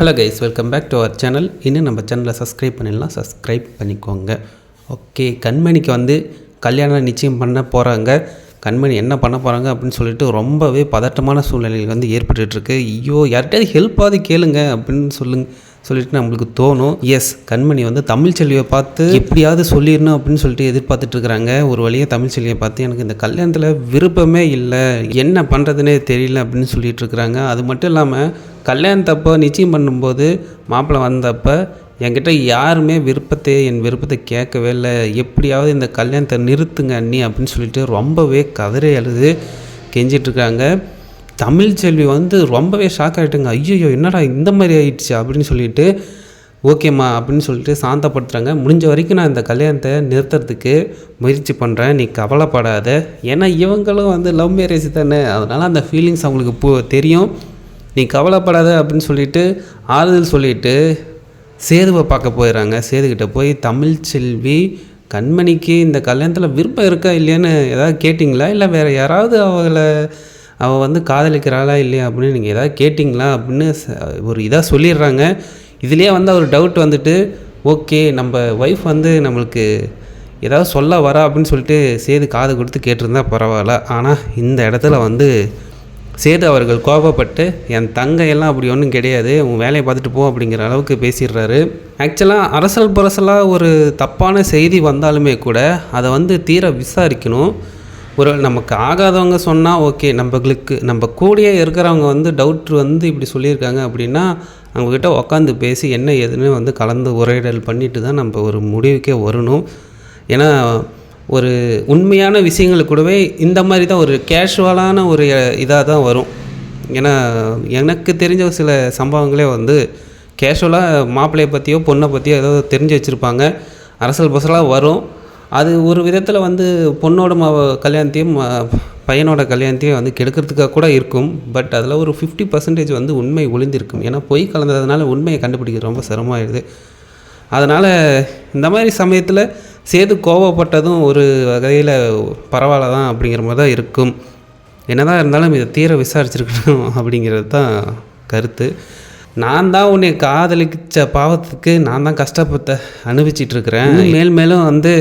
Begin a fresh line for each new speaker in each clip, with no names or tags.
Hello guys welcome back to our channel இன்னும் நம்ம சேனலை சப்ஸ்கிரைப் பண்ணிடலாம் சப்ஸ்கிரைப் பண்ணிக்கோங்க. ஓகே கண்மணிக்கு வந்து கல்யாணம் நிச்சயம் பண்ண போகிறாங்க கண்மணி என்ன பண்ண போகிறாங்க அப்படின்னு சொல்லிட்டு ரொம்பவே பதட்டமான சூழ்நிலைகள் வந்து ஏற்பட்டுருக்கு ஐயோ யார்கிட்டயாவது ஹெல்ப்பாவது கேளுங்க அப்படின்னு சொல்லுங்க சொல்லிட்டு நம்மளுக்கு தோணும். எஸ் கண்மணி வந்து தமிழ் செல்வியை பார்த்து எப்படியாவது சொல்லிடணும் அப்படின்னு சொல்லிட்டு எதிர்பார்த்துட்டு இருக்கிறாங்க. ஒரு வழியாக தமிழ் செல்வியை பார்த்து எனக்கு இந்த கல்யாணத்தில் விருப்பமே இல்லை. என்ன பண்ணுறதுனே தெரியல அப்படின்னு சொல்லிட்டு இருக்கிறாங்க. அது மட்டும் இல்லாமல் கல்யாணத்தப்போ நிச்சயம் பண்ணும்போது மாப்பிள்ளை வந்தப்போ என்கிட்ட யாருமே விருப்பத்தை என் விருப்பத்தை கேட்கவே இல்லை. எப்படியாவது இந்த கல்யாணத்தை நிறுத்துங்க அண்ணி அப்படின்னு சொல்லிட்டு ரொம்பவே கதறி அழுது கெஞ்சிட்ருக்காங்க தமிழ் செல்வி வந்து ரொம்பவே ஷாக் ஆகிட்டுங்க ஐயோ என்னடா இந்த மாதிரி ஆயிடுச்சு அப்படின்னு சொல்லிட்டு ஓகேம்மா அப்படின்னு சொல்லிட்டு சாந்தப்படுத்துகிறாங்க முடிஞ்ச வரைக்கும் நான் இந்த கல்யாணத்தை நிறுத்துறதுக்கு முயற்சி பண்ணுறேன் நீ கவலைப்படாத. ஏன்னா இவங்களும் வந்து லவ் மேரேஜ் தானே. அதனால் அந்த ஃபீலிங்ஸ் அவங்களுக்கு போ தெரியும். நீ கவலைப்படாத அப்படின்னு சொல்லிட்டு ஆறுதல் சொல்லிட்டு சேதுவை பார்க்க போயிடுறாங்க. சேதுக்கிட்ட போய் தமிழ் செல்வி கண்மணிக்கு இந்த கல்யாணத்தில் விருப்பம் இருக்கா இல்லையான்னு ஏதாவது கேட்டிங்களா? இல்லை வேறு யாராவது அவளை அவள் வந்து காதலிக்கிறாளா இல்லையா? அப்படின்னு நீங்கள் ஏதாவது கேட்டிங்களா? அப்படின்னு ஒரு இதாக சொல்லிடுறாங்க. இதுலேயே வந்து ஒரு டவுட் வந்துட்டு ஓகே நம்ம ஒய்ஃப் வந்து நம்மளுக்கு ஏதாவது சொல்ல வரா? அப்படின்னு சொல்லிட்டு சேது காது கொடுத்து கேட்டிருந்தா பரவாயில்ல. ஆனால் இந்த இடத்துல வந்து சேது அவர்கள் கோபப்பட்டு என் தங்கையெல்லாம் அப்படி ஒன்றும் கிடையாது உன் வேலையை பார்த்துட்டு போ அப்படிங்கிற அளவுக்கு பேசிடுறாரு. ஆக்சுவலாக அரசல் புரசலாக ஒரு தப்பான செய்தி வந்தாலுமே கூட அதை வந்து தீர விசாரிக்கணும். ஒரு நமக்கு ஆகாதவங்க சொன்னால் ஓகே நம்மளுக்கு நம்ம கூடயே இருக்கிறவங்க வந்து டவுட் வந்து இப்படி சொல்லியிருக்காங்க அப்படின்னா அவங்கக்கிட்ட உட்காந்து பேசி என்ன ஏதுன்னு வந்து கலந்து உரையாடல் பண்ணிட்டு தான் நம்ம ஒரு முடிவுக்கே வரணும். ஏன்னா ஒரு உண்மையான விஷயங்கள் கூடவே இந்த மாதிரி தான் ஒரு கேஷுவலான ஒரு இதாக தான் வரும். ஏன்னா எனக்கு தெரிஞ்ச சில சம்பவங்களே வந்து கேஷுவலாக மாப்பிள்ளையை பற்றியோ பொண்ணை பற்றியோ ஏதோ தெரிஞ்சு வச்சுருப்பாங்க. அரசல் பசலாக வரும். அது ஒரு விதத்தில் வந்து பொண்ணோட ம கல்யாணத்தையும் ம- பையனோட கல்யாணத்தையும் வந்து கெடுக்கிறதுக்காக கூட இருக்கும். பட் அதில் ஒரு ஃபிஃப்டி பர்சன்டேஜ் வந்து உண்மை ஒளிந்திருக்கும். ஏன்னா பொய் கலந்ததுனால உண்மையை கண்டுபிடிக்கிறது ரொம்ப சிரமமாயிடுது. அதனால் இந்த மாதிரி சமயத்தில் சேது கோவப்பட்டதும் ஒரு வகையில் பரவாயில்ல தான் அப்படிங்கிற மாதிரி தான் இருக்கும். என்னதான் இருந்தாலும் இதை தீர விசாரிச்சிருக்கணும் அப்படிங்கிறது தான் கருத்து. நான் தான் உன்னை காதலிச்ச பாவத்துக்கு நான் தான் கஷ்டப்பட்ட அனுபவிச்சிட்டு இருக்கிறேன். மேல் மேலும் வந்து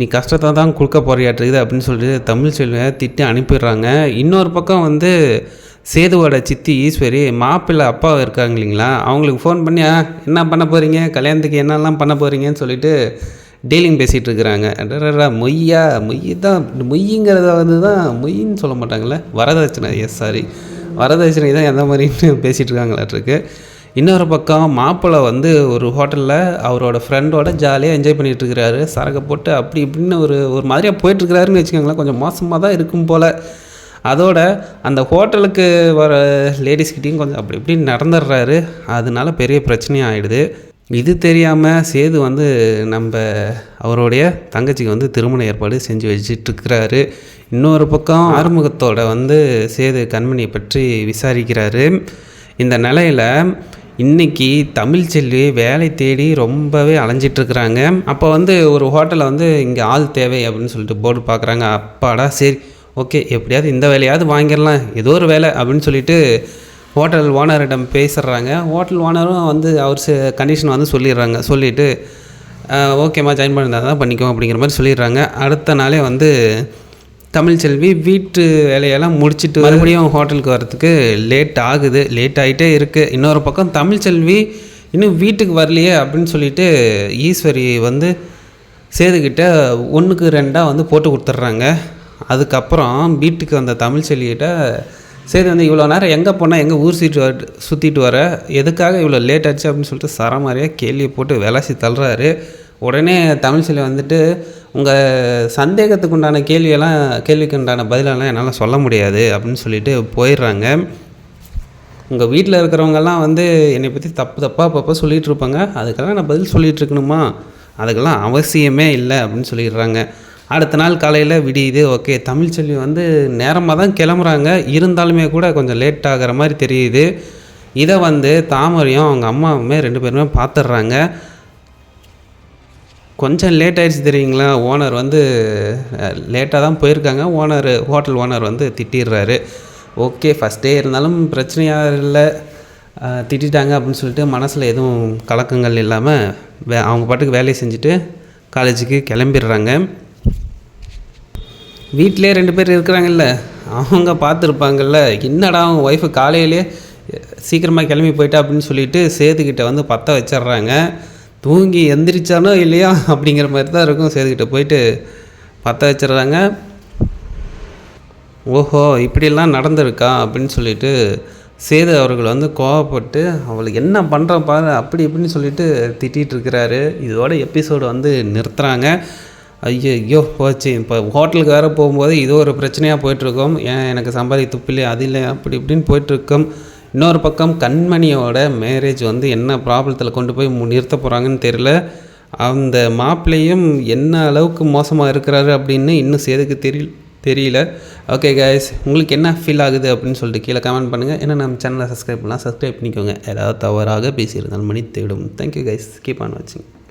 நீ கஷ்டத்தை தான் கொடுக்க போறியாட்டுருக்குது அப்படின்னு சொல்லிட்டு தமிழ் செல்வியை திட்டி அனுப்பிடுறாங்க. இன்னொரு பக்கம் வந்து சேதுவோட சித்தி ஈஸ்வரி மாப்பிள்ளை அப்பா இருக்காங்க இல்லைங்களா? அவங்களுக்கு ஃபோன் பண்ணி "ஆ, என்ன பண்ண போகிறீங்க கல்யாணத்துக்கு என்னெல்லாம் பண்ண போகிறீங்கன்னு சொல்லிட்டு டீலிங் பேசிகிட்டு இருக்கிறாங்க. மொய்யா மொய் தான் மொய்ங்கிறத வந்து தான் மொய்ன்னு சொல்ல மாட்டாங்கள்ல வரதட்சணை எஸ் சாரி வரதட்சணை தான் எந்த மாதிரின்னு பேசிகிட்டு இருக்காங்களாட்டிருக்கு இன்னொரு பக்கம் மாப்பிள்ளை வந்து ஒரு ஹோட்டலில் அவரோட ஃப்ரெண்டோட ஜாலியாக என்ஜாய் பண்ணிட்டு இருக்கிறாரு. சரக்கை போட்டு அப்படி இப்படின்னு ஒரு ஒரு மாதிரியாக போயிட்டுருக்கிறாருன்னு வச்சுக்கோங்களேன். கொஞ்சம் மோசமாக தான் இருக்கும் போல். அதோட அந்த ஹோட்டலுக்கு வர லேடிஸ்கிட்டையும் கொஞ்சம் அப்படி இப்படி நடந்துடுறாரு. அதனால பெரிய பிரச்சனையும் ஆகிடுது இது தெரியாமல் சேது வந்து நம்ம அவருடைய தங்கச்சிக்கு வந்து திருமண ஏற்பாடு செஞ்சு வச்சிட்ருக்கிறாரு. இன்னொரு பக்கம் ஆறுமுகத்தோட வந்து சேது கண்மணியை பற்றி விசாரிக்கிறாரு. இந்த நிலையில் இன்றைக்கி தமிழ் செல்வி வேலை தேடி ரொம்பவே அலைஞ்சிட்ருக்குறாங்க. அப்போ வந்து ஒரு ஹோட்டலில் வந்து இங்கே ஆள் தேவை அப்படின்னு சொல்லிட்டு போர்டு பார்க்குறாங்க அப்பாடா சரி ஓகே எப்படியாவது இந்த வேலையாவது வாங்கிடலாம் ஏதோ ஒரு வேலை அப்படின்னு சொல்லிட்டு ஹோட்டல் ஓனரிடம் பேசுறாங்க. ஹோட்டல் ஓனரும் வந்து அவர் கண்டிஷன் வந்து சொல்லிடுறாங்க. சொல்லிவிட்டு ஓகேம்மா ஜாயின் பண்ணிருந்தா தான் பண்ணிக்கோ அப்படிங்கிற மாதிரி சொல்லிடுறாங்க. அடுத்த நாளே வந்து தமிழ்ச்செல்வி வீட்டு வேலையெல்லாம் முடிச்சிட்டு மறுபடியும் ஹோட்டலுக்கு வரத்துக்கு லேட் ஆகுது. லேட் ஆகிட்டே இருக்குது இன்னொரு பக்கம் தமிழ்ச்செல்வி இன்னும் வீட்டுக்கு வரலையே அப்படின்னு சொல்லிட்டு ஈஸ்வரி வந்து சேதுக்கிட்ட ஒன்றுக்கு ரெண்டாக வந்து போட்டு கொடுத்துட்றாங்க. அதுக்கப்புறம் வீட்டுக்கு வந்த தமிழ்ச்செல்விகிட்ட சரி வந்து இவ்வளோ நேரம் எங்கே போனால் எங்கே ஊர் சீட்டு வர சுற்றிட்டு வர? எதுக்காக இவ்வளோ லேட் ஆச்சு? அப்படின்னு சொல்லிட்டு சரமாரியாக கேள்வியை போட்டு விளாசி தள்ளுறாரு. உடனே தமிழ் செல்வி வந்துட்டு உங்கள் சந்தேகத்துக்கு உண்டான கேள்வியெல்லாம் கேள்விக்கு உண்டான பதிலெல்லாம் என்னால் சொல்ல முடியாது அப்படின்னு சொல்லிட்டு போயிடுறாங்க. உங்கள் வீட்டில் இருக்கிறவங்கெல்லாம் வந்து என்னை பற்றி தப்பு தப்பாக அப்பப்போ சொல்லிகிட்டு இருப்பாங்க. அதுக்கெல்லாம் நான் பதில் சொல்லிகிட்டு இருக்கணுமா? அதுக்கெல்லாம் அவசியமே இல்லை அப்படின்னு சொல்லிடுறாங்க. அடுத்த நாள் காலையில் விடியுது ஓகே தமிழ்ச்செல்வி வந்து நேரமாக தான் கிளம்புறாங்க. இருந்தாலுமே கூட கொஞ்சம் லேட் ஆகிற மாதிரி தெரியுது. இதை வந்து தாமரையும் அவங்க அம்மாவுமே ரெண்டு பேருமே பார்த்துடுறாங்க கொஞ்சம் லேட் ஆயிடுச்சு தெரியுங்களா? ஓனர் வந்து லேட்டாக தான் போயிருக்காங்க. ஓனர் ஹோட்டல் ஓனர் வந்து திட்டிடுறாரு ஓகே ஃபஸ்ட் டே இருந்தாலும் பிரச்சனையாக இல்லை. திட்டாங்க அப்படின்னு சொல்லிட்டு மனசில் எதுவும் கலக்கங்கள் இல்லாமல் வே அவங்க பாட்டுக்கு வேலையை செஞ்சுட்டு காலேஜுக்கு கிளம்பிடுறாங்க வீட்டிலே ரெண்டு பேர் இருக்கிறாங்கல்ல அவங்க பார்த்துருப்பாங்கல்ல என்னடா அவங்க ஒய்ஃபு காலையிலே சீக்கிரமாக கிளம்பி போயிட்டா அப்படின்னு சொல்லிட்டு சேதுக்கிட்ட வந்து பற்ற வச்சிடுறாங்க. தூங்கி எந்திரிச்சானோ இல்லையா அப்படிங்கிற மாதிரி தான் இருக்கும். சேதுக்கிட்ட போயிட்டு பற்ற வச்சிடுறாங்க. ஓஹோ இப்படிலாம் நடந்திருக்கா அப்படின்னு சொல்லிட்டு சேது அவர்கள் வந்து கோவப்பட்டு அவளுக்கு என்ன பண்ணுற பாரு அப்படி இப்படின்னு சொல்லிட்டு திட்டிகிட்டு இருக்கிறாரு. இதோட எபிசோடு வந்து நிறுத்துகிறாங்க ஐயோ ஐயோ போச்சு. இப்போ ஹோட்டலுக்கு வேறு போகும்போது இது ஒரு பிரச்சனையாக போயிட்டுருக்கோம். ஏன் எனக்கு சம்பாதி துப்பிலே அது இல்லை அப்படி இப்படின்னு போயிட்டுருக்கோம். இன்னொரு பக்கம் கண்மணியோட மேரேஜ் வந்து என்ன ப்ராப்ளத்தில் கொண்டு போய் மு- நிறுத்த போகிறாங்கன்னு தெரியல. அந்த மாப்பிள்ளையும் என்ன அளவுக்கு மோசமாக இருக்கிறாரு அப்படின்னு இன்னும் சேதுக்கு தெரியல தெரியல. ஓகே கைஸ் உங்களுக்கு என்ன ஃபீல் ஆகுது அப்படின்னு சொல்லிட்டு கீழே கமெண்ட் பண்ணுங்கள் ஏன்னா நம்ம சேனலை சப்ஸ்கிரைப் பண்ணலாம். சப்ஸ்கிரைப் பண்ணிக்கோங்க. ஏதாவது தவறாக பேசியிருந்தாலும் மணி தேடும் தேங்க்யூ கைஸ் கீப் ஆன் வாட்சிங்